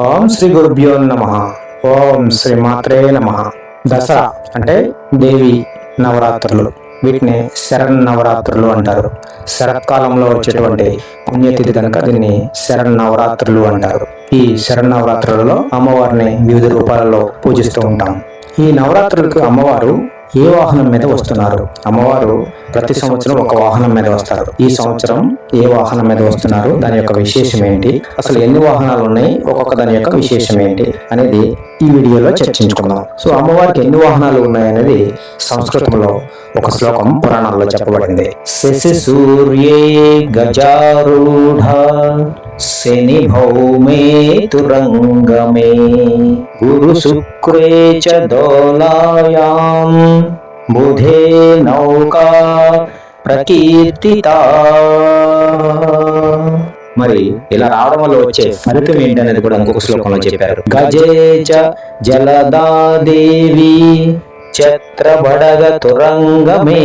ఓం శ్రీ గురుభ్యో నమ. ఓం శ్రీ మాత్రే నమ. దసరా అంటే దేవి నవరాత్రులు. వీటిని శరణ్ నవరాత్రులు అంటారు. శరత్కాలంలో వచ్చేటువంటి పుణ్యతిథి కనుక దీన్ని శరణ్ నవరాత్రులు అంటారు. ఈ శరణ్ నవరాత్రులలో అమ్మవారిని వివిధ రూపాలలో పూజిస్తూ ఉంటాం. ఈ నవరాత్రులకు అమ్మవారు ఏ వాహనం మీద వస్తున్నారు? అమ్మవారు ప్రతి సంవత్సరం ఒక వాహనం మీద వస్తారు. ఈ సంవత్సరం ఏ వాహనం మీద వస్తున్నారు? దాని యొక్క విశేషం ఏంటి? అసలు ఎన్ని వాహనాలు ఉన్నాయి? ఒక్కొక్క దాని యొక్క విశేషం ఏంటి? అనేది ఈ వీడియోలో చర్చించుకుందాం. సో అమ్మవారికి ఎన్ని వాహనాలు ఉన్నాయి అనేది సంస్కృతంలో ఒక శ్లోకం పురాణాల్లో చెప్పబడింది. శశి సూర్యే గజారూఢ శని భౌమే తురంగమే. గురు శుక్రే చ దోలాయాం. బుధే నౌకా ప్రకీర్తిత. మరి ఇలా రావడం వల్ల వచ్చే ఫలితం ఏంటనేది కూడా ఇంకొక శ్లోకంలో చెప్పారు. గజే చ జలదాదేవి చత్రబడగ తురంగమే.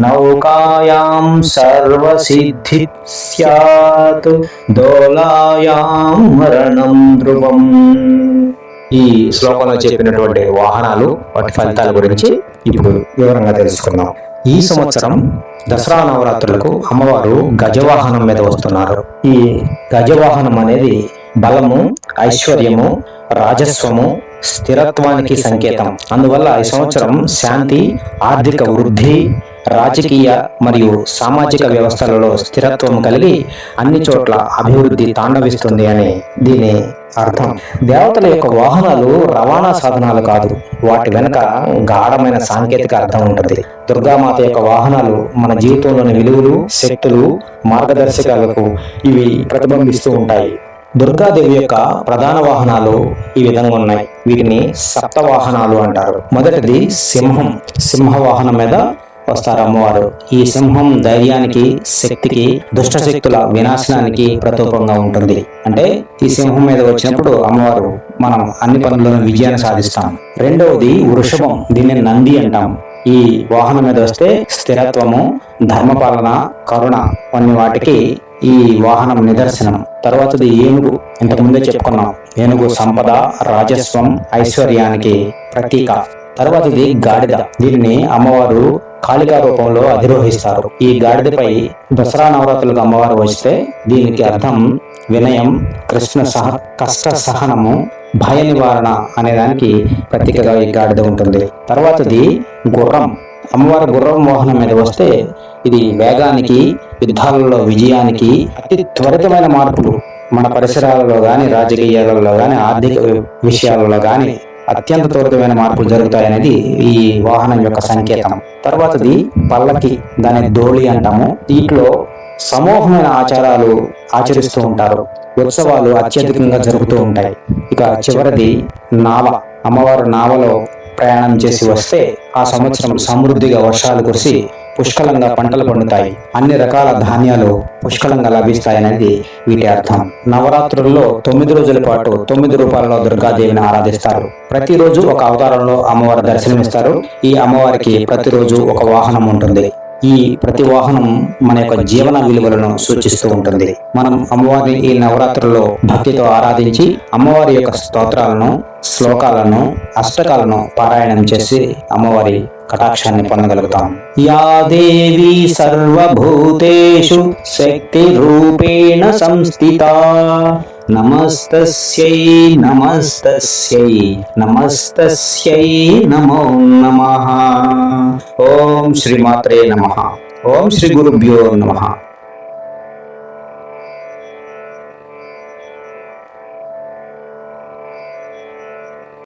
నౌకాయాం సర్వసిద్ధి స్యాత్ దోలాయాం మరణం ధ్రువం. ఈ శ్లోకంలో చెప్పినటువంటి వాహనాలు వాటి ఫలితాల గురించి ఇప్పుడు వివరంగా తెలుసుకుందాం. ఈ సంవత్సరం దసరా నవరాత్రులకు అమ్మవారు గజవాహనం మీద వస్తున్నారు. ఈ గజవాహనం అనేది బలము ఐశ్వర్యము రాజస్వము స్థిరత్వానికి సంకేతం. అందువల్ల ఈ సంవత్సరం శాంతి ఆర్థిక వృద్ధి రాజకీయ మరియు సామాజిక వ్యవస్థలలో స్థిరత్వం కలిగి అన్ని చోట్ల అభివృద్ధి తాండవిస్తుంది అని దీని అర్థం. దేవతల యొక్క వాహనాలు రవాణా సాధనాలు కాదు వాటి వెనుక గాఢమైన సాంకేతిక అర్థం ఉంటుంది. దుర్గామాత యొక్క వాహనాలు మన జీవితంలోని విలువలు శక్తులు మార్గదర్శకాలకు ఇవి ప్రతిబింబిస్తూ ఉంటాయి. దుర్గాదేవి యొక్క ప్రధాన వాహనాలు ఈ విధంగా ఉన్నాయి. వీటిని సప్త వాహనాలు అంటారు. మొదటిది సింహం. సింహ వాహనం మీద వస్తారు అమ్మవారు? ఈ సింహం ధైర్యానికి శక్తికి దుష్ట శక్తుల వినాశనానికి ప్రతూపంగా ఉంటుంది. అంటే ఈ సింహం మీద వచ్చినప్పుడు అమ్మవారు మనం అన్ని పనులను విజయాన్ని సాధిస్తాం. రెండవది వృషభం దీన్ని నంది అంటాం. ఈ వాహనం మీద వస్తే స్థిరత్వము ధర్మపాలన కరుణ కొన్ని వాటికి ఈ వాహనం నిదర్శనం. తర్వాతది ఏనుగు. ఇంతకుముందే చెప్పుకున్నాం. ఏనుగు సంపద రాజస్వం ఐశ్వర్యానికి ప్రతీక. తర్వాతది గాడిద. దీనిని అమ్మవారు కాళికా రూపంలో అధిరోహిస్తారు. ఈ గాడిదపై దసరా నవరాత్రులకు అమ్మవారు వస్తే దీనికి అర్థం వినయం కృష్ణ సహ కష్ట సహనము భయ నివారణ అనే దానికి ప్రతీకగా ఈ గాడిద ఉంటుంది. తర్వాతది గుర్రం. అమ్మవారి గుర్రం వాహనం మీద వస్తే ఇది వేగానికి యుద్ధాలలో విజయానికి అతి త్వరితమైన మార్పులు. మన పరిసరాలలో కానీ రాజకీయాలలో కానీ ఆర్థిక విషయాలలో కానీ అత్యంత త్వరితమైన మార్పులు జరుగుతాయనేది ఈ వాహనం యొక్క సంకేతం. తర్వాతది పల్లకి దాని దోళి అంటాము. దీంట్లో సమూహమైన ఆచారాలు ఆచరిస్తూ ఉంటారు. ఉత్సవాలు అత్యధికంగా జరుగుతూ ఉంటాయి. ఇక చివరిది నావ. అమ్మవారు నావలో ప్రయాణం చేసి వస్తే ఆ సంవత్సరం సమృద్ధిగా వర్షాలు కురిసి పుష్కలంగా పంటలు పండుతాయి. అన్ని రకాల ధాన్యాలు పుష్కలంగా లభిస్తాయనేది వీటి అర్థం. నవరాత్రుల్లో తొమ్మిది రోజుల పాటు తొమ్మిది రూపాయలలో దుర్గాదేవిని ఆరాధిస్తారు. ప్రతిరోజు ఒక అవతారంలో అమ్మవారు దర్శనమిస్తారు. ఈ అమ్మవారికి ప్రతిరోజు ఒక వాహనం ఉంటుంది. ఈ ప్రతి వాహనం మన యొక్క జీవన విలువలను సూచిస్తూ ఉంటుంది. మనం అమ్మవారిని ఈ నవరాత్రుల్లో భక్తితో ఆరాధించి అమ్మవారి యొక్క స్తోత్రాలను శ్లోకాలను అష్టకాలను పారాయణం చేసి అమ్మవారి కటాక్షాన్ని పొందగలుగుతాం. యా దేవి సర్వభూతేషు శక్తి రూపేణ సంస్థిత. నమస్తస్యై నమస్తస్యై నమస్తస్యై నమో నమ. ఓం శ్రీమాత్రే నమ. ఓం శ్రీ గురుభ్యో నమ.